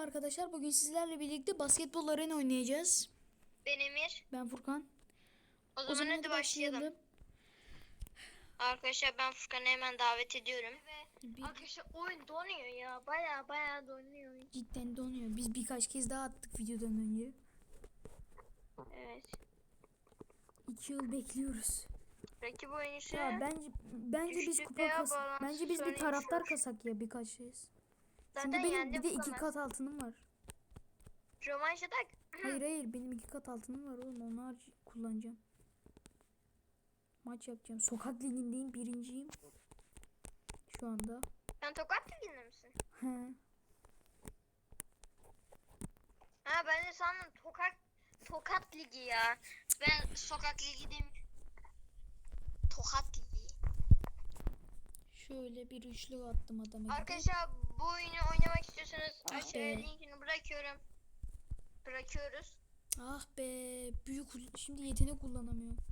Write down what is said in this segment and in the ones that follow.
arkadaşlar. Bugün sizlerle birlikte basketbol arena oynayacağız. Ben Emir. Ben Furkan. O zaman, hadi başlayalım. Arkadaşlar ben Furkan'ı hemen davet ediyorum. Bir- Arkadaşlar oyun donuyor ya. Baya baya donuyor. Cidden donuyor. Biz birkaç kez daha attık videodan önce. Evet. İki yıl bekliyoruz. Rakip oyuncusu. Ya bence bence biz kupa kas. Bence biz bir taraftar kasak ya birkaç kez. Zaten Çünkü benim yendim bir de iki Furkan'ı. kat altınım var. Rövanş atak. Hayır hayır benim iki kat altınım var oğlum onu harc- kullanacağım. Maç yapacağım. Sokak ligindeyim birinciyim. Şu anda. Sen tokat liginde misin? He. Ha ben de sandım tokat tokat ligi ya. Ben sokak ligi dem Tokat ligi. Şöyle bir üçlü attım adama. Arkadaşlar bu oyunu oynamak istiyorsanız Ah aşağıya be. linkini bırakıyorum. Bırakıyoruz. Ah be büyük şimdi yetenek kullanamıyorum.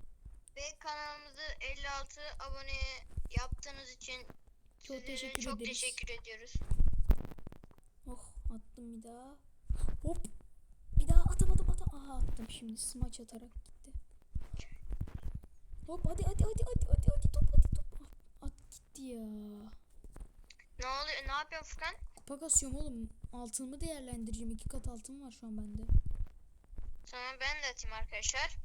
Ve kanalımızı 56 abone yaptığınız için Çok teşekkür çok ederiz. teşekkür ediyoruz. Oh attım bir daha. Hop. Bir daha atamadım atam. Aha attım şimdi smaç atarak gitti. Hop hadi hadi hadi hadi hadi hadi top hadi gitti ya. Ne oluyor? Ne yapıyorsun Furkan? Kupa kasıyorum oğlum. Altınımı değerlendireceğim. iki kat altın var şu an bende. Tamam ben de atayım arkadaşlar.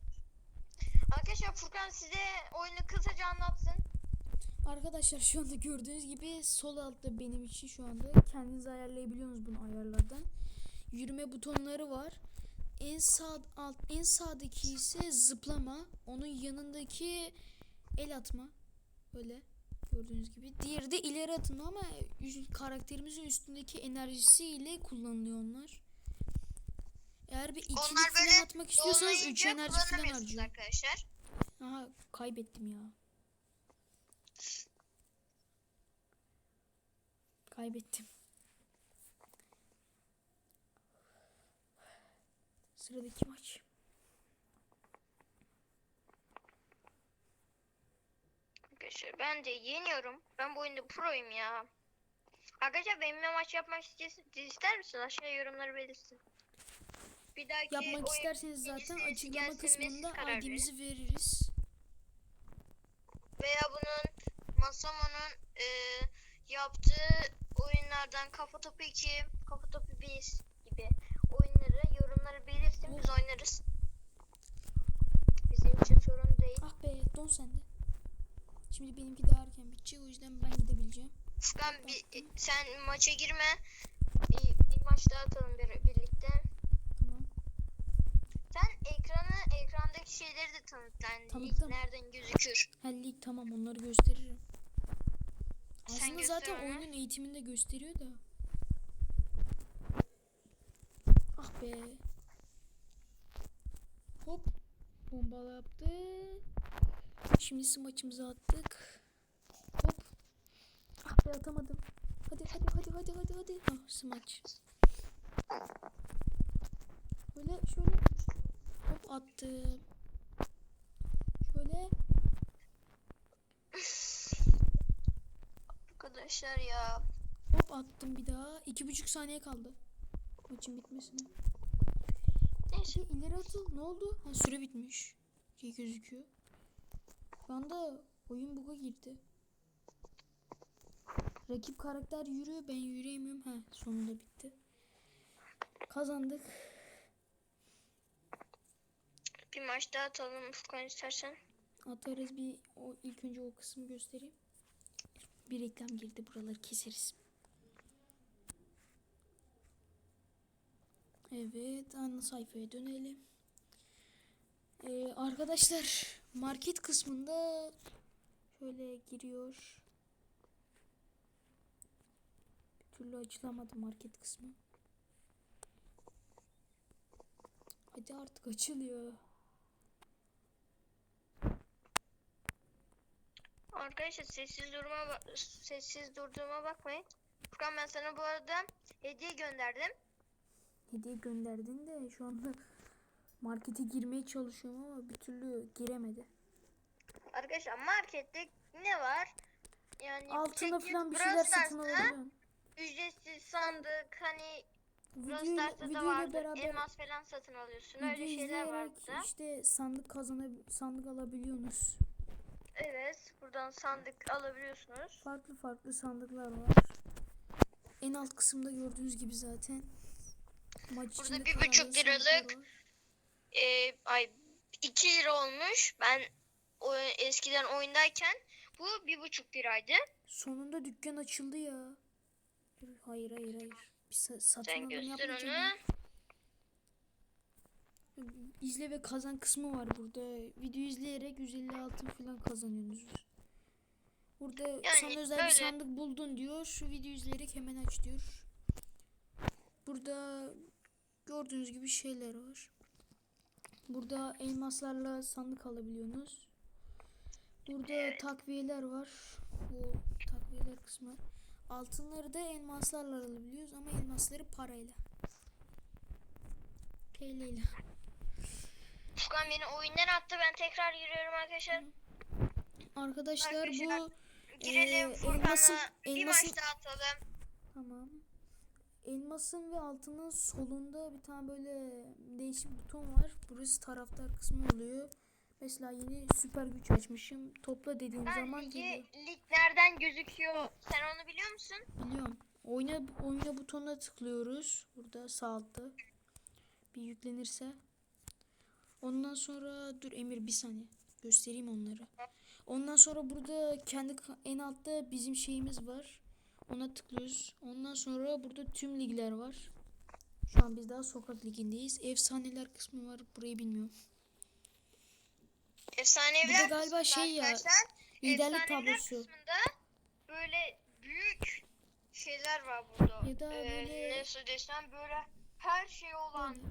Arkadaşlar Furkan size oyunu kısaca anlatsın. Arkadaşlar şu anda gördüğünüz gibi sol altta benim için şu anda kendiniz ayarlayabiliyorsunuz bunu ayarlardan. Yürüme butonları var. En sağ alt en sağdaki ise zıplama. Onun yanındaki el atma. Böyle gördüğünüz gibi. Diğeri de ileri atma ama karakterimizin üstündeki enerjisiyle kullanılıyor onlar. Eğer bir ikili Onlar atmak istiyorsanız 3 Olmayınca enerji kullanamıyorsunuz harcıyor. arkadaşlar. Aha kaybettim ya. Kaybettim. Sıradaki maç. Arkadaşlar ben de yeniyorum. Ben bu oyunda proyum ya. Arkadaşlar benimle maç yapmak ister misin? Aşağıya yorumları belirsin. Bir dahaki Yapmak oyun- isterseniz zaten açıklama kısmında. ID'mizi veririz. veya bunun Masamo'nun e, yaptığı oyunlardan Kafa Topu 2, Kafa Topu 1 gibi oyunları yorumlara belirtin biz oynarız. Bizim için sorun değil. Ah be don sende. Şimdi benimki daha erken bitecek o yüzden ben gidebileceğim. Furkan bir, sen maça girme. Bir, bir maç daha atalım bir, birlikte. Tamam. Sen ekranı ekrandaki şeyleri de tanıt. Yani Tanıttım. nereden gözükür. Ha lig tamam onları gösteririm. Sen Aslında göster zaten bana. oyunun eğitiminde gösteriyor da. Ah be. Hop. Bombalı yaptı. Şimdi smaçımızı attık. Hop. Ah be atamadım. Hadi hadi hadi hadi hadi hadi. Ah smaç. Böyle şöyle. Hop attım. Şöyle. Arkadaşlar ya. Hop attım bir daha. İki buçuk saniye kaldı. Maçın bitmesine. Neyse. İleri atıl. Ne oldu? Ha süre bitmiş. Şey gözüküyor. Şu anda oyun buga girdi. Rakip karakter yürüyor. Ben yürüyemiyorum. Ha sonunda bitti. Kazandık. Bir maç daha atalım Furkan istersen. Atarız bir o ilk önce o kısmı göstereyim. Bir reklam girdi. Buraları keseriz. Evet, ana sayfaya dönelim. Ee, arkadaşlar, market kısmında şöyle giriyor. Bir türlü açılamadı market kısmı. Hadi artık açılıyor. Arkadaşlar sessiz durma ba- sessiz durduğuma bakmayın. Furkan ben sana bu arada hediye gönderdim. Hediye gönderdin de şu anda markete girmeye çalışıyorum ama bir türlü giremedi. Arkadaşlar markette ne var? Yani Altına tek falan bir şeyler satın alabiliyorum. Ücretsiz sandık hani Brawl Videoyla, vardır. beraber Elmas falan satın alıyorsun. video Öyle şeyler var izleyerek burada. işte sandık kazanab sandık alabiliyorsunuz. Evet. Buradan sandık alabiliyorsunuz. Farklı farklı sandıklar var. En alt kısımda gördüğünüz gibi zaten. Maç Burada bir buçuk liralık var. Ee, ay 2 lira olmuş. Ben o, eskiden oyundayken bu bir buçuk liraydı. Sonunda dükkan açıldı ya. Dur, Hayır hayır hayır. Bir sa- satın Sen alım göster yapmayacağım onu. İzle ve kazan kısmı var burada. Video izleyerek 150 altın falan kazanıyorsunuz. Burada sana özel bir öyle. sandık buldun diyor. Şu video izleyerek hemen aç diyor. Burada gördüğünüz gibi şeyler var. Burada elmaslarla sandık alabiliyorsunuz. Burada takviyeler var. Bu takviyeler kısmı. Altınları da elmaslarla alabiliyoruz ama elmasları parayla. TL ile. Furkan beni oyundan attı. Ben tekrar giriyorum arkadaşlar. Arkadaşlar Arkadaşlar, bu Girelim Ee, Furkan'la elmasın- bir elmasın- maç daha atalım. tamam. Elmasın ve altının solunda bir tane böyle değişik buton var. Burası taraftar kısmı oluyor. Mesela yeni süper güç açmışım. Topla dediğim Ben zaman ligi, geliyor. lig nereden gözüküyor? Sen onu biliyor musun? Biliyorum. Oyna oyna butonuna tıklıyoruz. Burada sağ altta. Bir yüklenirse. Ondan sonra dur Emir bir saniye. Göstereyim onları. Ondan sonra burada kendi en altta bizim şeyimiz var. Ona tıklıyoruz. Ondan sonra burada tüm ligler var. Şu an biz daha sokak ligindeyiz. Efsaneler kısmı var. Burayı bilmiyorum. Efsaneviler Burada galiba şey ya, liderlik tablosu. kısmında böyle büyük şeyler var burada. Ya da Ee, böyle- nasıl desem böyle her şey olan Böyle.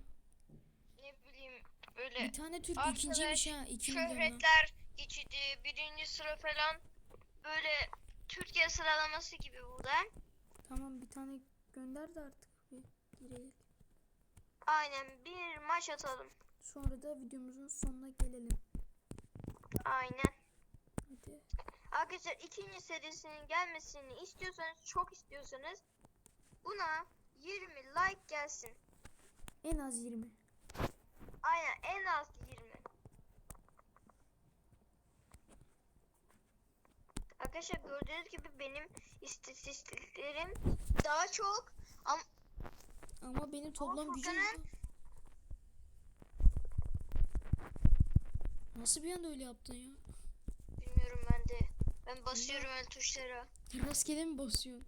ne bileyim böyle Bir tane Türk Arkadaş, ikinciymiş ha. 2 milyonla. şöhretler geçidi birinci sıra falan böyle Türkiye sıralaması gibi burada. Tamam bir tane gönder de artık. Bir girelim. Aynen bir maç atalım. Sonra da videomuzun sonuna gelelim. Aynen. Hadi. Arkadaşlar ikinci serisinin gelmesini istiyorsanız çok istiyorsanız buna 20 like gelsin. En az 20. Aynen en az 20. Arkadaşlar gördüğünüz gibi benim istatistiklerim daha çok ama Ama benim toplam gücüm Furkan'ın- Nasıl bir anda öyle yaptın ya? bilmiyorum ben de. Ben basıyorum el tuşlara. Rastgele mi basıyorsun?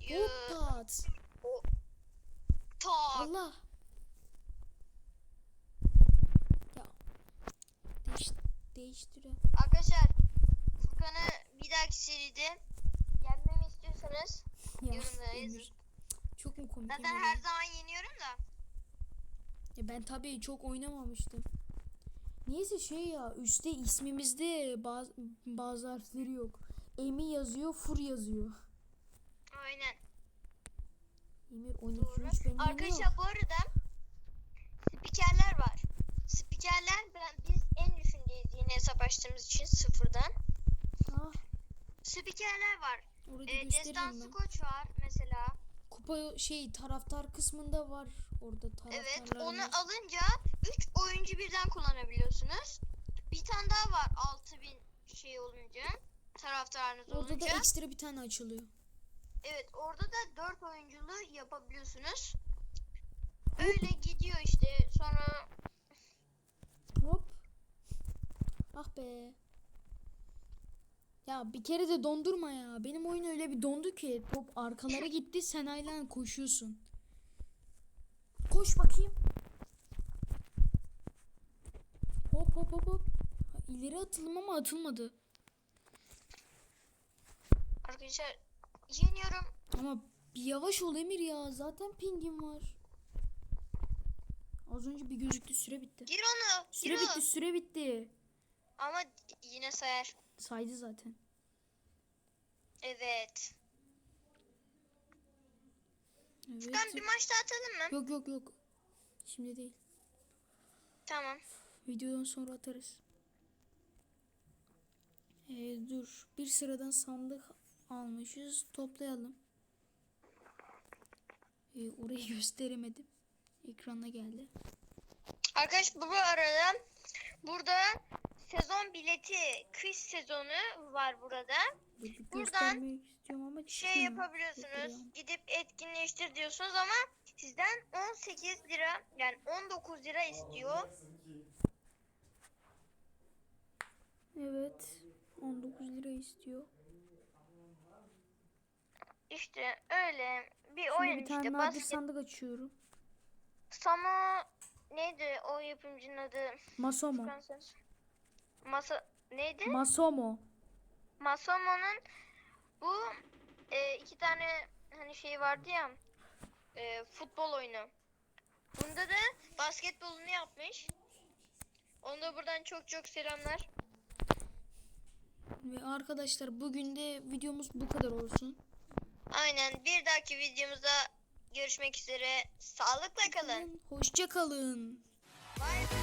Ya, Hoppat. tak. Allah. Ya. Değiş, değiştir. ya. Arkadaşlar Furkan'ı bir dahaki seride yenmemi istiyorsanız Yorumlara yazın. Çok mu komik? zaten her zaman yeniyorum da. Ya ben tabii çok oynamamıştım. Niyeyse şey ya üstte ismimizde bazı, bazı harfleri yok. Emi yazıyor, Fur yazıyor. Aynen. Emir 12 Doğru. 3 beni yeniyor. Arkadaşlar bu arada spikerler var. Spikerler ben biz en düşündeyiz yeni hesap açtığımız için sıfırdan. Spikerler var. orada Ee, gösteririm Destansı koç var mesela. Kupa şey taraftar kısmında var orada taraftarlar Evet onu var. alınca 3 oyuncu birden kullanabiliyorsunuz. Bir tane daha var 6000 şey olunca taraftarınız Orada da olunca. ekstra bir tane açılıyor. Evet orada da 4 oyunculu yapabiliyorsunuz. Öyle gidiyor işte sonra Hop. Ah be. Ya bir kere de dondurma ya. Benim oyun öyle bir dondu ki top arkalara gitti sen hala koşuyorsun. Koş bakayım. Hop hop hop hop. İleri atıldım ama atılmadı. arkadaşlar yeniyorum. Ama bir yavaş ol Emir ya. Zaten pingim var. Az önce bir gözüktü süre bitti. Gir onu. Süre gir bitti o. süre bitti. Ama yine sayar. Saydı zaten. Evet. Evet. Furkan bir maç daha atalım mı? Yok yok yok. Şimdi değil. Tamam. Videodan sonra atarız. Ee, dur. Bir sıradan sandık almışız. Toplayalım. Ee, orayı gösteremedim. Ekrana geldi. Arkadaş bu arada burada sezon bileti kış sezonu var burada. Bir Buradan Şey yapabiliyorsunuz. Gidip etkinleştir diyorsunuz ama sizden 18 lira yani 19 lira istiyor. Evet. 19 lira istiyor. İşte öyle bir Şimdi oyun bir tane işte nadir basket. sandık açıyorum. Samo neydi o yapımcının adı? Masomo. Fransız. Masa neydi? Masomo. Masamo'nun bu e, iki tane hani şey vardı ya e, futbol oyunu. Bunda da basketbolunu yapmış. Onu da buradan çok çok selamlar. Ve arkadaşlar bugün de videomuz bu kadar olsun. Aynen bir dahaki videomuzda görüşmek üzere. Sağlıkla kalın. Hoşça kalın. Bye.